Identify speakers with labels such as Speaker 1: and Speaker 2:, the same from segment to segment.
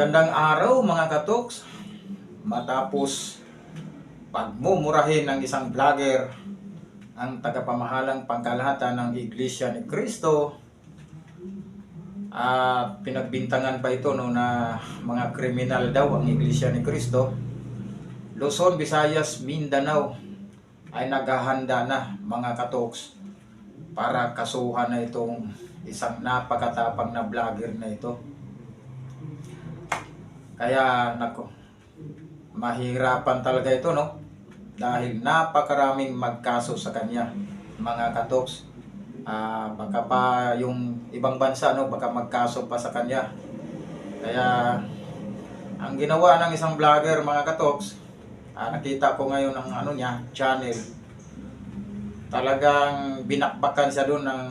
Speaker 1: Magandang araw mga katoks. Matapos pagmumurahin ng isang vlogger ang tagapamahalang pangkalahatan ng Iglesia ni Cristo. At pinagbintangan pa ito no na mga kriminal daw ang Iglesia ni Cristo. Luzon, Visayas, Mindanao ay naghahanda na mga katoks para kasuhan na itong isang napakatapang na vlogger na ito kaya nako, mahirapan talaga ito no. Dahil napakaraming magkaso sa kanya, mga katoks. Ah, baka pa yung ibang bansa no, baka magkaso pa sa kanya. Kaya ang ginawa ng isang vlogger mga katoks, ah, nakita ko ngayon ang ano niya, channel. Talagang binakbakan siya doon ng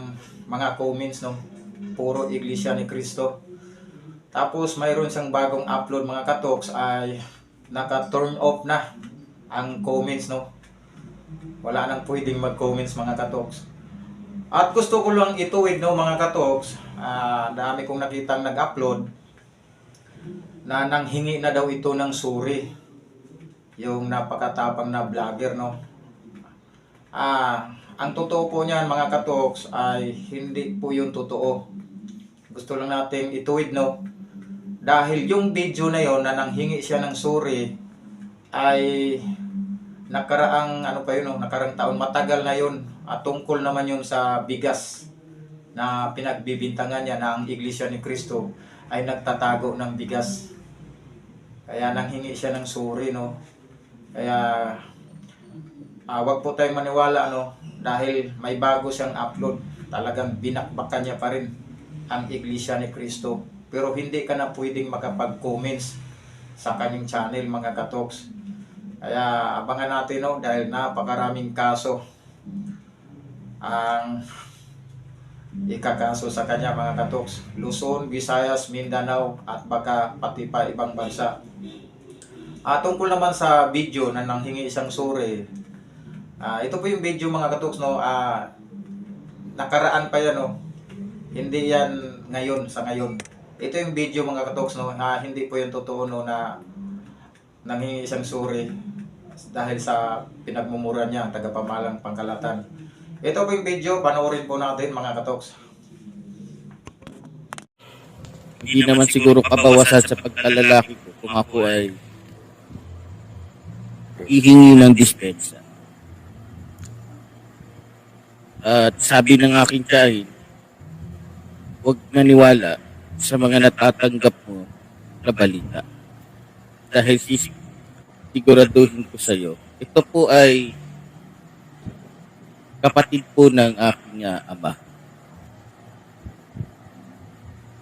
Speaker 1: mga comments no. Puro Iglesia ni Cristo. Tapos mayroon siyang bagong upload mga katoks ay naka-turn off na ang comments no. Wala nang pwedeng mag-comments mga katoks. At gusto ko lang ituwid no mga katoks, ah, dami kong nakitang nag-upload na nanghingi na daw ito ng suri. Yung napakatapang na vlogger no. Ah, ang totoo po niyan mga katoks ay hindi po yung totoo. Gusto lang natin ituwid no dahil yung video na yon na nanghingi siya ng suri ay nakaraang ano pa yun no, nakaraang taon matagal na yun at tungkol naman yun sa bigas na pinagbibintangan niya na Iglesia ni Cristo ay nagtatago ng bigas. Kaya nanghingi siya ng suri no. Kaya ah, wag po tayong maniwala no dahil may bago siyang upload. Talagang binakbakan niya pa rin ang Iglesia ni Cristo. Pero hindi ka na pwedeng makapag-comments sa kanyang channel mga katoks. Kaya abangan natin no dahil napakaraming kaso ang ikakaso sa kanya mga katoks. Luzon, Visayas, Mindanao at baka pati pa ibang bansa. At tungkol naman sa video na nanghingi isang suri, ah, ito po yung video mga katoks no, ah, nakaraan pa yan no, hindi yan ngayon sa ngayon. Ito yung video mga katoks no, ah, hindi po yung totoo no na nanghingi isang suri dahil sa pinagmumura niya ang tagapamalang pangkalatan. Ito po yung video, panoorin po natin mga katoks.
Speaker 2: Hindi naman siguro kabawasan sa pagkalalaki ko kung ako ay ihingi ng dispensa. At sabi ng aking kain, huwag naniwala sa mga natatanggap mo na balita. Dahil siguraduhin ko sa iyo, ito po ay kapatid po ng aking ah, ama.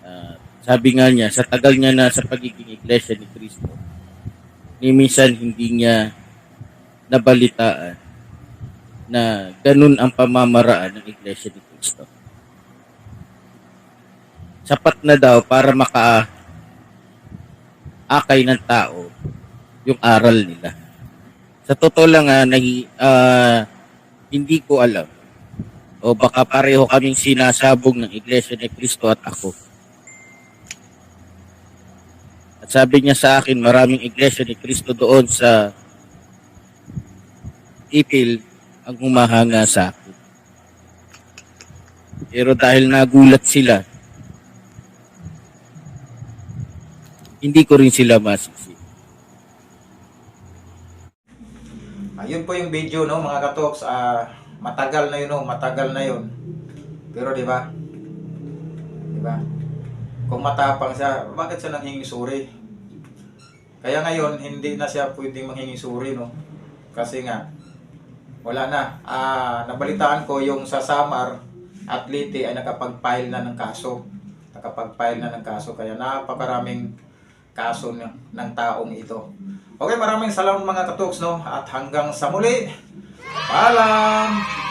Speaker 2: Ah, sabi nga niya, sa tagal niya na sa pagiging iglesia ni Cristo, ni minsan hindi niya nabalitaan na ganun ang pamamaraan ng iglesia ni Cristo. Sapat na daw para maka akay ng tao yung aral nila. Sa totoo lang ah, nahi, ah, hindi ko alam o baka pareho kaming sinasabog ng iglesia ni Cristo at ako. At sabi niya sa akin, maraming iglesia ni Cristo doon sa ipil ang humahanga sa akin. Pero dahil nagulat sila, hindi ko rin sila masisi.
Speaker 1: Ayun po yung video no mga katoks, ah, matagal na yun no, matagal na yun. Pero di ba? Di ba? Kung matapang siya, bakit siya nanghingi suri? Kaya ngayon, hindi na siya pwedeng manghingi suri no. Kasi nga, wala na. Ah, nabalitaan ko yung sa Samar, Atlete ay nakapag-file na ng kaso. Nakapag-file na ng kaso. Kaya napakaraming kaso ng, ng taong ito. Okay, maraming salamat mga katoks, no? At hanggang sa muli, paalam!